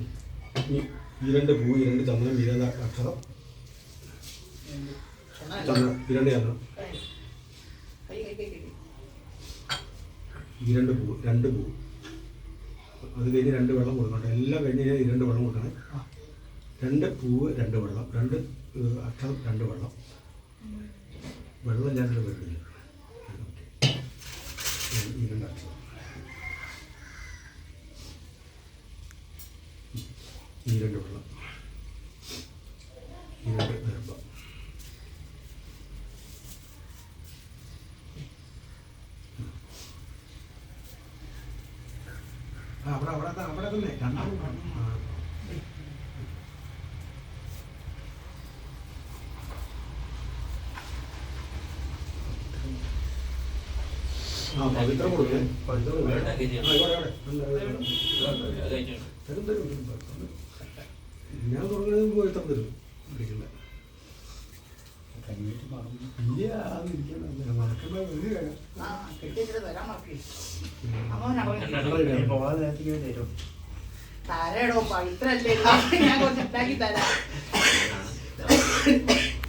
ഈ രണ്ട് പൂ ഈ രണ്ട് ചന്ദനം ഈ രണ്ട് അക്ഷരം. ചന്ദനം ഈ രണ്ട് രണ്ട് പൂ രണ്ട് അത് കഴിഞ്ഞ് രണ്ട് വെള്ളം കൊടുക്കണം എല്ലാം കഴിഞ്ഞ് കഴിഞ്ഞാൽ രണ്ട് വെള്ളം കൊടുക്കണേ. രണ്ട് പൂവ് രണ്ട് വെള്ളം. രണ്ട് അക്ഷരം രണ്ട് വെള്ളം. വെള്ളം ഞാൻ ഈ രണ്ട് അക്ഷരം ഈ രണ്ട് വെള്ളം ഈ രണ്ട് ആ അവിടെ അവിടെ അവിടെ തന്നെ. രണ്ടും ആ. ആ പവിത്രം കൊടുക്കണേ പവിത്രം കൊടുക്കണേ. ആ, ഇവിടെ, ഇവിടെ. ഉണ്ട്, ഇവിടെ. തരും തരും തരും, തരും. ഞാൻ. തുടങ്ങുന്നത് പവിത്രം തരും. തരും. തരടോ പവിത്രല്ലേ ഞാൻ കുറച്ച് ഉണ്ടാക്കി തരാം.